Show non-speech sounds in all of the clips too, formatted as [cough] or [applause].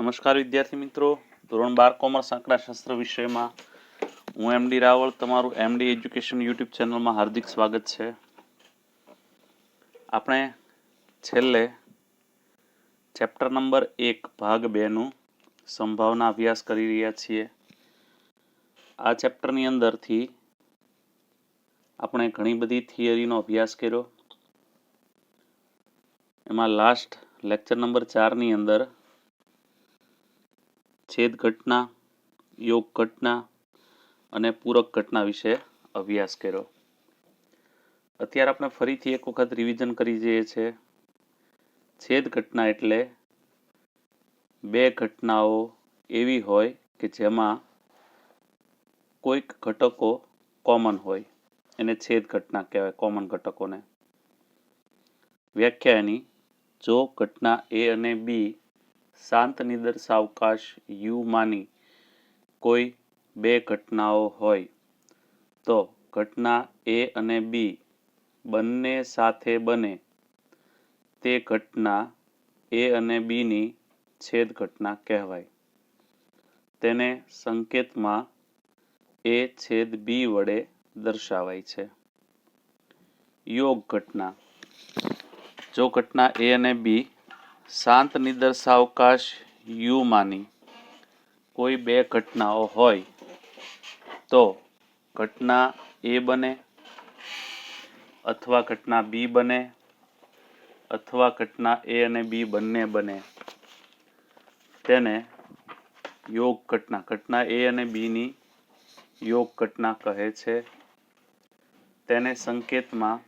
નમસ્કાર વિદ્યાર્થી મિત્રો. ધોરણ બાર કોમર્સ આંકડાશાસ્ત્ર વિષયમાં હું એમડી રાવળ તમારું એમડી એજ્યુકેશન યુટ્યુબ ચેનલમાં હાર્દિક સ્વાગત છે. આપણે છેલ્લે ચેપ્ટર નંબર એક, ભાગ બેનું સંભાવના અભ્યાસ કરી રહ્યા છીએ. આ ચેપ્ટરની અંદરથી આપણે ઘણી બધી થિયરીનો અભ્યાસ કર્યો. એમાં લાસ્ટ લેક્ચર નંબર ચારની અંદર છેદ ઘટના, યોગ ઘટના અને પૂરક ઘટના વિશે અભ્યાસ કર્યો. અત્યારે આપણે ફરીથી એક વખત રિવિઝન કરી જઈએ છે. છેદ ઘટના એટલે બે ઘટનાઓ એવી હોય કે જેમાં કોઈક ઘટકો કોમન હોય. એને છેદ ઘટના કહેવાય કોમન ઘટકોને. વ્યાખ્યા એની, જો ઘટના એ અને બી શાંત નિદર્શાવકાશ યુ યુમાંની કોઈ બે ઘટનાઓ હોય તો ઘટના એ અને બી બંને સાથે બને. તે ઘટના એ અને બીની છેદ ઘટના કહેવાય. તેને સંકેતમાં એ છેદ બી વડે દર્શાવાય છે. યોગ ઘટના. જો ઘટના એ અને બી શાંત નિદર્શાવકાશ યુમાંની કોઈ બે ઘટનાઓ હોય તો ઘટના એ બને અથવા ઘટના બી બને અથવા ઘટના એ અને બી બંને બને. તેને યોગ ઘટના ઘટના એ અને બીની યોગ ઘટના કહે છે. તેને સંકેતમાં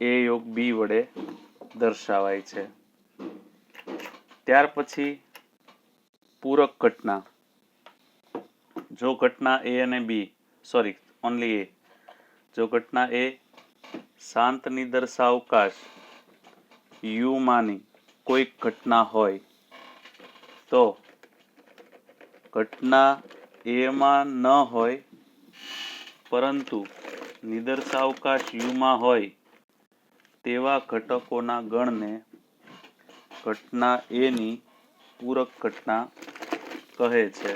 એ યોગ બી વડે દર્શાવાય છે. ત્યાર પછી પૂરક ઘટના. જો ઘટના એ અને બી સોરી ઓનલી એ જો ઘટના એ શાંત નિદર્શાવકાશ યુમાંની કોઈક ઘટના હોય, તો ઘટના એમાં ન હોય, પરંતુ નિદર્શાવકાશ યુમાં હોય, તેવા ઘટકોના ગણને ઘટના એની પૂરક ઘટના કહે છે.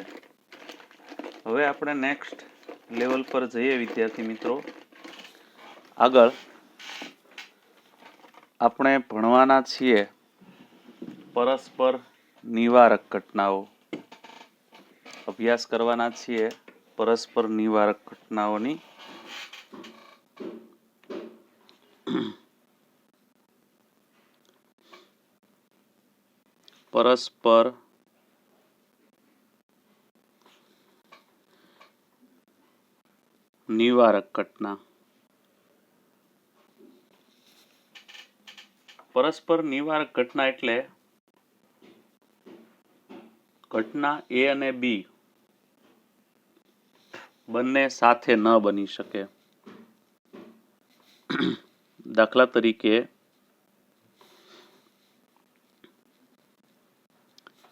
હવે આપણે નેક્સ્ટ લેવલ પર જઈએ વિદ્યાર્થી મિત્રો. આગળ આપણે ભણવાના છીએ પરસ્પર નિવારક ઘટનાઓ. અભ્યાસ કરવાના છીએ પરસ્પર નિવારક ઘટનાઓની. પરસ્પર નિવારક ઘટના. પરસ્પર નિવારક ઘટના એટલે ઘટના એ અને બી બંને સાથે ન બની શકે. દાખલા તરીકે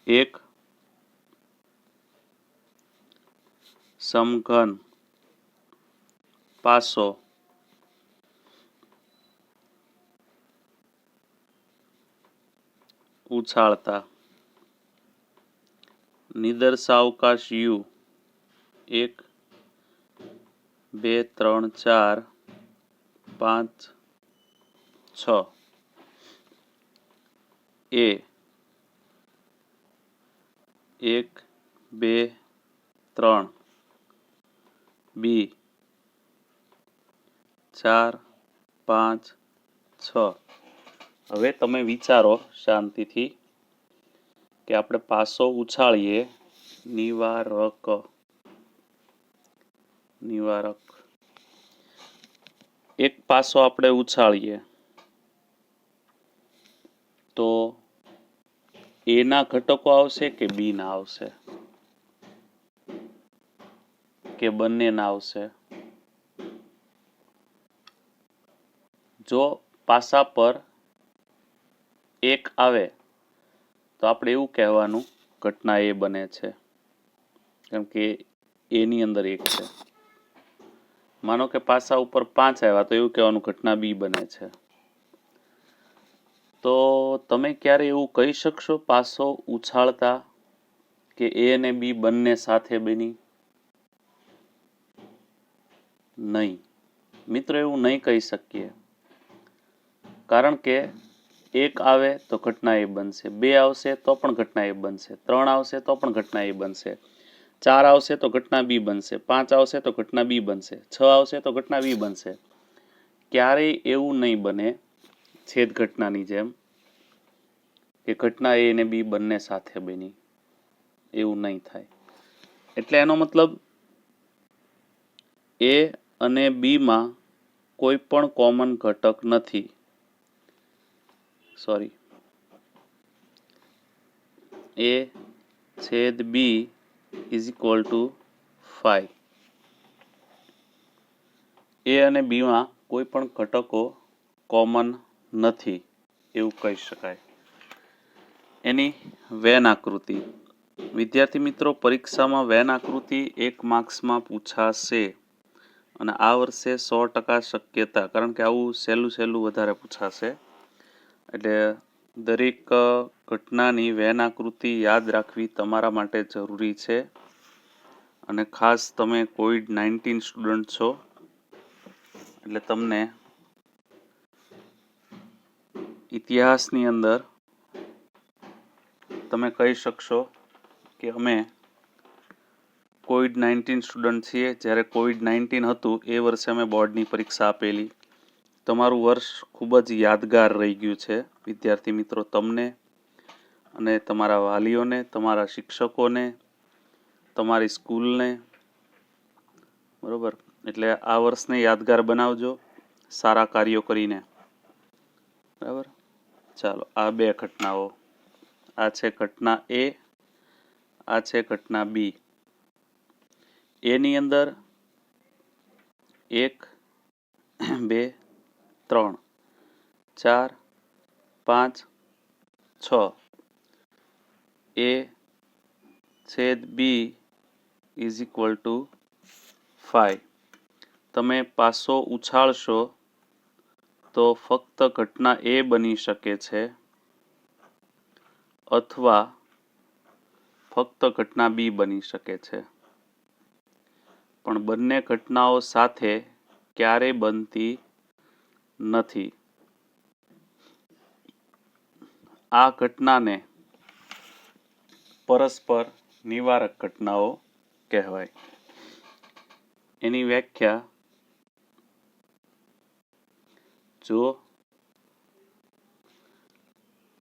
એક સમઘન પાસો ઉછાળતા. નિદર્શાવકાશ યુ એક બે ત્રણ ચાર પાંચ છ. એ એક, બે, ત્રણ. બી. ચાર, પાંચ, છ. હવે તમે વિચારો શાંતિથી કે આપણે પાસો ઉછાળીએ. નિવારક. નિવારક. એક પાસો આપણે ઉછાળીએ તો એના ઘટકો આવશે કે બી ના આવશે? કે બંનેના આવશે? જો પાસા પર એક આવે, તો આપણે એવું કહેવાનું, ઘટના એ બને છે. કેમ કે એની અંદર એક છે. માનો કે પાસા ઉપર પાંચ આવ્યા, તો એવું કહેવાનું, ઘટના બી બને છે. તો તમે ક્યારે એવું કહી શકશો પાસો ઉછાળતા કે એ અને બી બંને સાથે બની? નહીં. મિત્રો, એવું નહીં કહી શકીએ. કારણ કે એક આવે તો ઘટના એ બનશે. બે આવશે તો પણ ઘટના એ બનશે. ત્રણ આવશે તો પણ ઘટના એ બનશે. ચાર આવશે તો ઘટના બી બનશે. પાંચ આવશે તો ઘટના બી બનશે. છ આવશે તો ઘટના બી બનશે. ક્યારેય એવું નહીં બને છેદ ઘટનાની જેમ, કે ઘટના એ અને બી બંને સાથે બની. એવું નહીં થાય. એટલે એનો મતલબ એ અને બીમાં કોઈ પણ કોમન ઘટક નથી. સોરી એ છેદ B is equal to five A અને બીમાં કોઈ પણ ઘટકો કોમન નથી, એવું કહી શકાય. એની વેન આકૃતિ. વિદ્યાર્થી મિત્રો, પરીક્ષામાં વેન આકૃતિ એક માર્ક્સમાં પૂછાશે. અને આ વર્ષે સો ટકા શક્યતા, કારણ કે આવું સહેલું સહેલું વધારે પૂછાશે. એટલે દરેક ઘટનાની વેન આકૃતિ યાદ રાખવી તમારા માટે જરૂરી છે. અને ખાસ તમે કોવિડ નાઇન્ટીન સ્ટુડન્ટ છો, એટલે તમને ઇતિહાસની અંદર તમે કહી શકશો કે અમે કોવિડ નાઇન્ટીન સ્ટુડન્ટ છીએ. જ્યારે કોવિડ નાઇન્ટીન હતું, એ વર્ષે અમે બોર્ડની પરીક્ષા આપેલી. તમારું વર્ષ ખૂબ જ યાદગાર રહી ગયું છે. વિદ્યાર્થી મિત્રો, તમને અને તમારા વાલીઓને, તમારા શિક્ષકોને, તમારી સ્કૂલને, બરાબર? એટલે આ વર્ષને યાદગાર બનાવજો. સારા કાર્યો કરીને. બરાબર? ચાલો આ બે ઘટનાઓ આ છે ઘટના એ આ છે ઘટના બી એની અંદર એક બે ત્રણ ચાર પાંચ છ એ છેદ B is equal to five તમે પાસો ઉછાળશો તો ફક્ત ઘટના એ બની શકે છે અથવા ફક્ત ઘટના બી બની શકે છે. પણ બંને ઘટનાઓ સાથે ક્યારેય બનતી નથી. આ ઘટનાને પરસ્પર નિવારક ઘટનાઓ કહેવાય. એની વ્યાખ્યા જો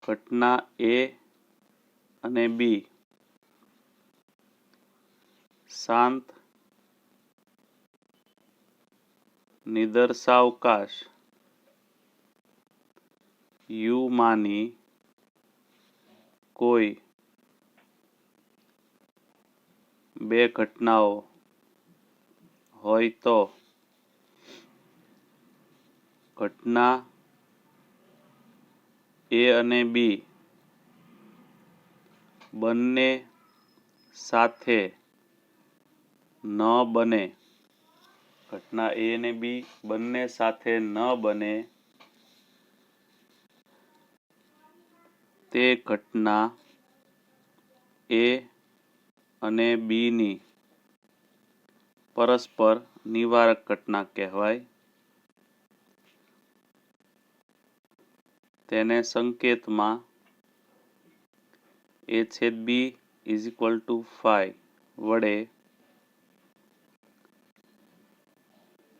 ઘટના એ અને બી શાંત નિદર્શાવકાશ યુમાંની કોઈ બે ઘટનાઓ હોય તો ઘટના એ અને બી બંને સાથે ન બને. ઘટના એ અને બી બંને સાથે ન બને. તે ઘટના એ અને બીની પરસ્પર નિવારક ઘટના કહેવાય. તેને સંકેતમાં એ છેદ B is equal to five વડે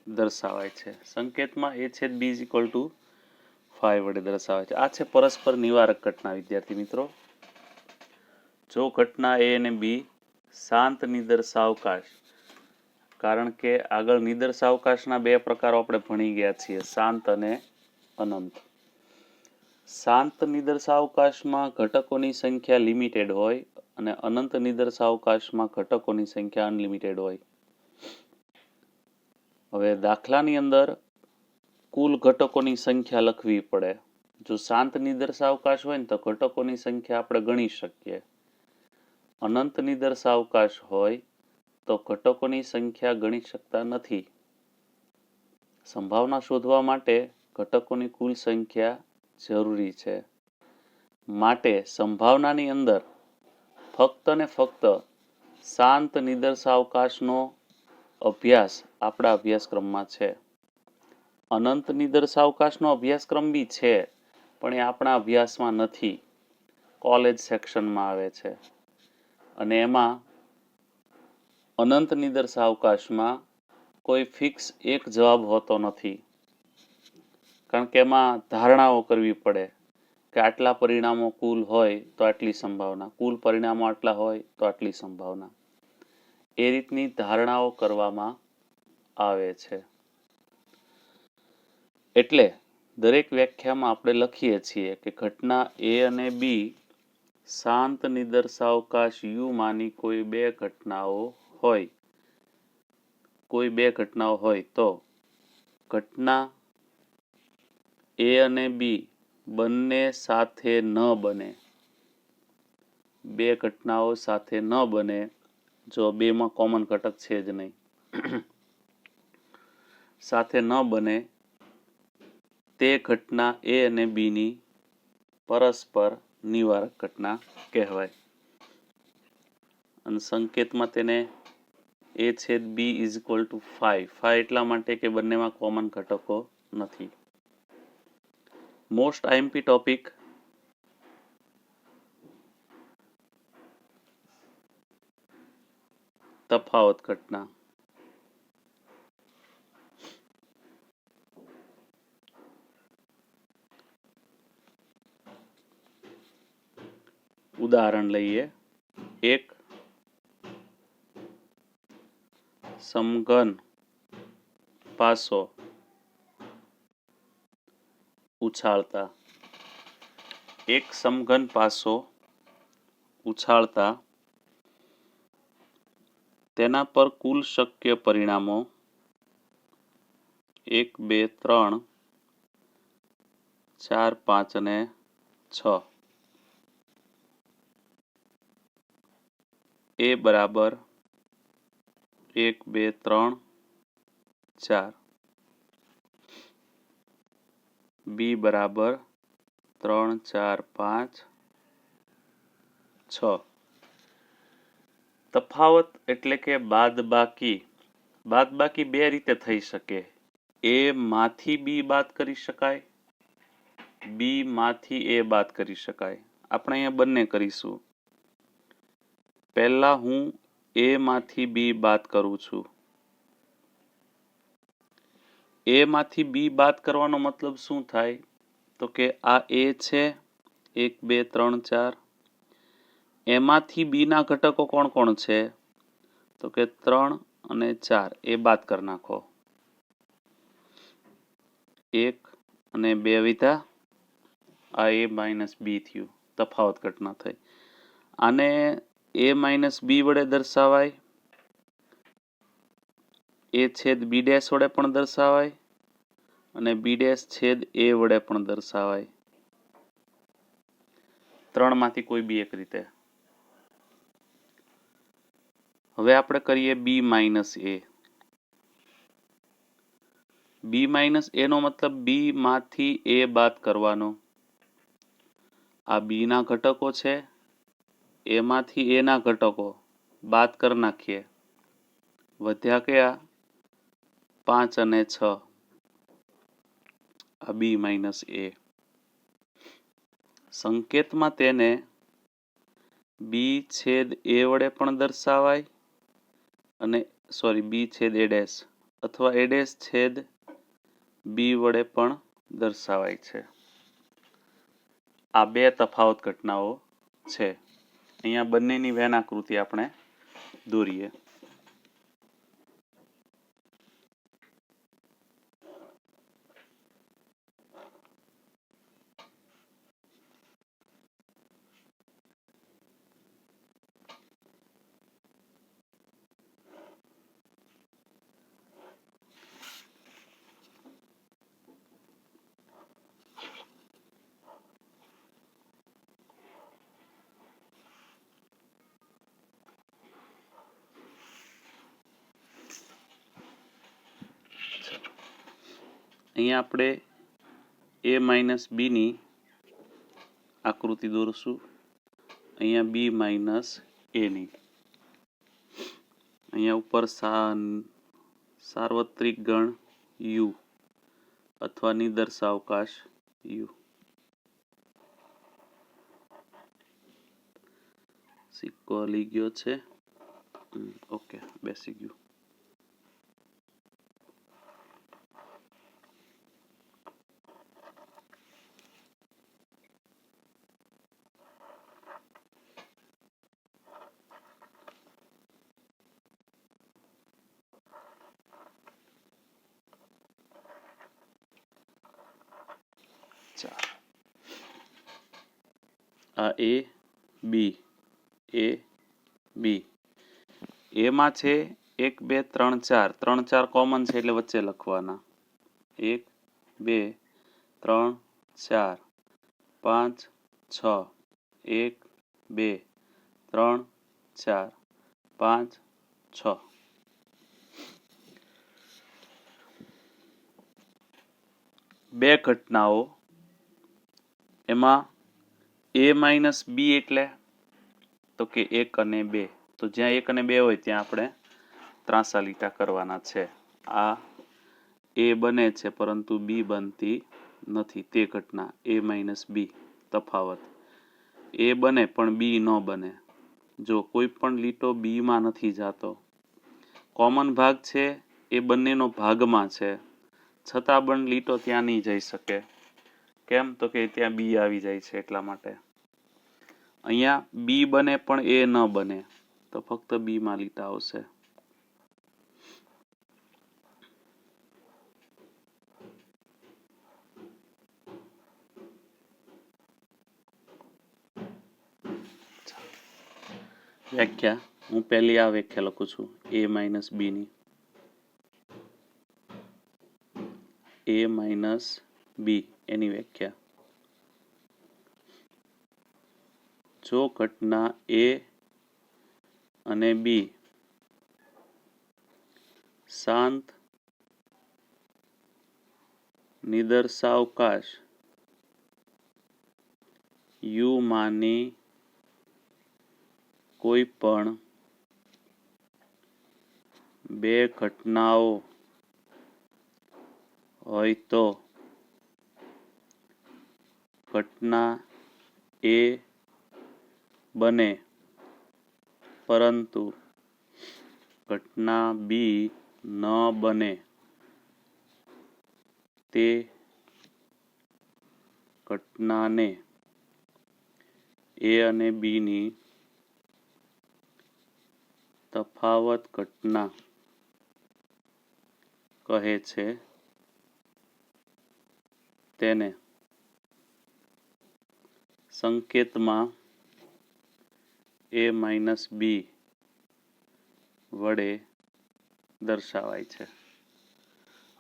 દર્શાવાય છે. સંકેતમાં એ છેદ B is equal to five વડે દર્શાવાય છે. આ છે પરસ્પર નિવારક ઘટના, વિદ્યાર્થી મિત્રો. જો ઘટના એ અને બી શાંત નિદર્શાવકાશ, કારણ કે આગળ નિદર્શાવકાશના બે પ્રકારો આપણે ભણી ગયા છીએ, શાંત અને અનંત. શાંત નિદર્શાવકાશમાં ઘટકોની સંખ્યા લિમિટેડ હોય અને અનંત નિદર્શાવકાશમાં ઘટકોની સંખ્યા અનલિમિટેડ હોય. હવે દાખલાની અંદર કુલ ઘટકોની સંખ્યા લખવી પડે. જો શાંત નિદર્શાવકાશ હોય ને તો ઘટકોની સંખ્યા આપણે ગણી શકીએ. અનંત નિદર્શાવકાશ હોય તો ઘટકોની સંખ્યા ગણી શકતા નથી. સંભાવના શોધવા માટે ઘટકોની કુલ સંખ્યા જરૂરી છે. માટે સંભાવનાની અંદર ફક્ત ને ફક્ત શાંત નિદર્શાવકાશનો અભ્યાસ આપણા અભ્યાસક્રમમાં છે. અનંત નિદર્શાવકાશનો અભ્યાસક્રમ બી છે, પણ એ આપણા અભ્યાસમાં નથી. કોલેજ સેક્શનમાં આવે છે. અને એમાં અનંત નિદર્શાવકાશમાં કોઈ ફિક્સ એક જવાબ હોતો નથી. કારણ કે એમાં ધારણાઓ કરવી પડે કે આટલા પરિણામો કુલ હોય તો આટલી સંભાવના, કુલ પરિણામો આટલા હોય તો આટલી સંભાવના. એ રીતની ધારણાઓ કરવામાં આવે છે. એટલે દરેક વ્યાખ્યામાં આપણે લખીએ છીએ કે ઘટના એ અને બી શાંત નિદર્શાવકાશ યુ માની કોઈ બે ઘટનાઓ હોય. કોઈ બે ઘટનાઓ હોય તો ઘટના એ અને બી બંને સાથે ન બને. બે ઘટનાઓ સાથે ન બને, જો બેમાં કોમન ઘટક છે જ નહીં. [clears throat] સાથે ન બને, તે ઘટના એ અને બીની પરસ્પર નિવારક ઘટના કહેવાય. અને સંકેતમાં તેને એ છેદ B is equal to five five એટલા માટે કે બંનેમાં કોમન ઘટકો નથી. મોસ્ટ આઈએમપી ટોપિક તફાવત ઘટના ઉદાહરણ લઈએ એક સમઘન પાસો ઉછાળતા એક સમઘન પાસો ઉછાળતા તેના પર કુલ શક્ય પરિણામો એક બે ત્રણ ચાર પાંચ અને છ એ બરાબર એક બે ત્રણ ચાર બી બરાબર ત્રણ, ચાર, પાંચ, છ. તફાવત એટલે કે બાદબાકી. બાદબાકી બે રીતે થઈ શકે. એ માંથી બી બાદ કરી શકાય. બી માંથી એ બાદ કરી શકાય. આપણે અહીંયા બંને કરીશું. પહેલાં હું એ માંથી બી બાદ કરું છું. એ માંથી બી બાદ કરવાનો મતલબ શું થાય? તો કે આ એ છે, એક, બે, ત્રણ, ચાર. એમાંથી બીના ઘટકો કોણ કોણ છે? તો કે ત્રણ અને ચાર, એ બાદ કરી નાખો. એક અને બે વિધા. આ એ માઇનસ બી થયું. તફાવત ઘટના થઈ. આને એ માઇનસ બી વડે દર્શાવાય? એ છેદ બી ડેશ વડે પણ દર્શાવાય અને બી ડેશ છેદ એ વડે પણ દર્શાવાય. ત્રણમાંથી કોઈ બી એક રીતે. હવે આપણે કરીએ બી માઇનસ એ બી માઇનસ એનો મતલબ બી માંથી એ બાદ કરવાનો. આ બી ના ઘટકો છે એમાંથી એના ઘટકો. બાદ કરી નાખીએ. વધ્યા કયા? પાંચ અને છ. આ બી માઇનસ એ. સંકેતમાં તેને બી છેદ એ વડે પણ દર્શાવાય અને સોરી, બી છેદ એ ડેશ અથવા એ ડેશ છેદ બી વડે પણ દર્શાવાય છે. આ બે તફાવત ઘટનાઓ છે. અહીંયા બંનેની વેન આકૃતિ આપણે દોરીએ. અહીંયા આપણે એ માઇનસ બીની આકૃતિ દોરશું. અહીંયા બી માઇનસ એની અહીંયા ઉપર સા સાર્વત્રિક ગણ યુ અથવા નિદર્શાવકાશ યુ સિક્કો હલી ગયો છે. ઓકે બેસી ગયું ચાલો આ એ બી એ બી એમાં છે એક, બે, ત્રણ, ચાર. ત્રણ, ચાર કોમન છે એટલે વચ્ચે લખવાના. એક, બે, ત્રણ, ચાર. પાંચ, છ. એક, બે, ત્રણ, ચાર. પાંચ, છ. બે ઘટનાઓ. એમાં એ માઇનસ બી એટલે તો કે એક અને બે. તો જ્યાં એક અને બે હોય ત્યાં આપણે ત્રાંસા લીટા કરવાના છે. આ એ બને છે, પરંતુ બી બનતી નથી. તે ઘટના, એ માઇનસ બી તફાવત. એ બને, પણ બી ન બને. જો કોઈ પણ લીટો બીમાં નથી જાતો. કોમન ભાગ છે, એ બંનેનો ભાગમાં છે. છતાં પણ લીટો ત્યાં નહીં જઈ શકે. કેમ? તો કે ત્યાં બી આવી જાય છે એટલા માટે. અહીંયા બી બને, પણ એ ન બને. તો ફક્ત બી માં લીટા આવશે વ્યાખ્યા, હું પહેલી આ વ્યાખ્યા લખું છું. એ માઇનસ બીની એ માઇનસ બી એની વ્યાખ્યા. જો ઘટના એ અને બી શાંત નિદર્શાવકાશ. યુ માની કોઈ પણ બે ઘટનાઓ હોય તો ઘટના એ બને. પરંતુ ઘટના બી ન બને. તે ઘટનાને એ અને બીની તફાવત ઘટના કહે છે. તેને સંકેતમાં એ માઇનસ બી વડે દર્શાવાય છે.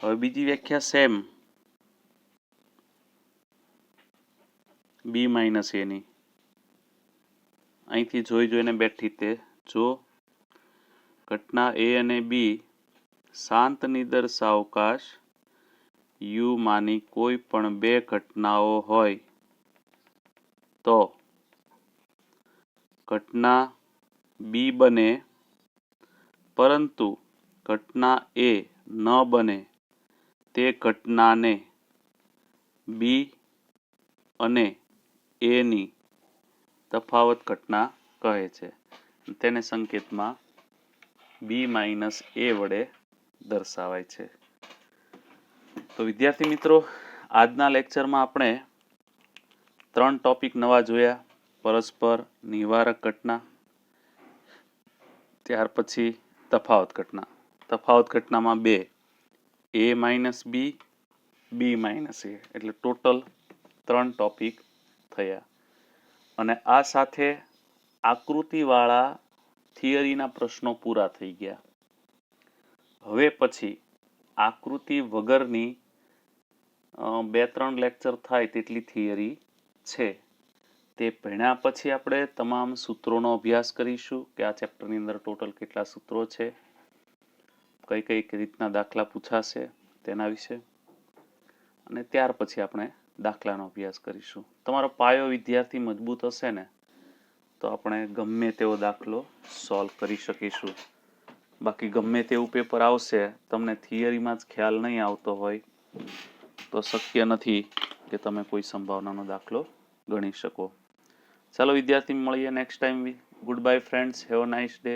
હવે બીજી વ્યાખ્યા સેમ. બી માઇનસ એની. અહીંથી જોઈ જોઈને બેઠી તે. જો ઘટના એ અને બી શાંત નિદર્શાવકાશ યુ માની કોઈ પણ બે ઘટનાઓ હોય તો ઘટના બી બને, પરંતુ ઘટના એ ન બને તે ઘટનાને બી અને એની તફાવત ઘટના કહે છે. તેને સંકેતમાં બી માઇનસ એ વડે દર્શાવાય છે. તો વિદ્યાર્થી મિત્રો, આજના લેક્ચરમાં આપણે ત્રણ ટોપિક નવા જોયા. પરસ્પર નિવારક ઘટના, ત્યાર પછી તફાવત ઘટના. તફાવત ઘટનામાં બે. એ માઇનસ બી બી માઇનસ એ એટલે ટોટલ ત્રણ ટોપિક થયા. અને આ સાથે આકૃતિવાળા થિયરીના પ્રશ્નો પૂરા થઈ ગયા. હવે પછી આકૃતિ વગરની બે ત્રણ લેક્ચર થાય તેટલી થિયરી છે. તે ભણ્યા પછી આપણે તમામ સૂત્રોનો અભ્યાસ કરીશું કે આ ચેપ્ટરની અંદર ટોટલ કેટલા સૂત્રો છે, કઈ કઈ રીતના દાખલા પૂછાશે તેના વિશે. અને ત્યાર પછી આપણે દાખલાનો અભ્યાસ કરીશું. તમારો પાયો વિદ્યાર્થી મજબૂત હશે ને, તો આપણે ગમે તેવો દાખલો સોલ્વ કરી શકીશું. બાકી ગમે તેવું પેપર આવશે, તમને થિયરીમાં જ ખ્યાલ નહીં આવતો હોય, તો શક્ય નથી કે તમે કોઈ સંભાવનાનો દાખલો ગણી શકો. ચાલો વિદ્યાર્થી મળીએ next time goodbye friends have a nice day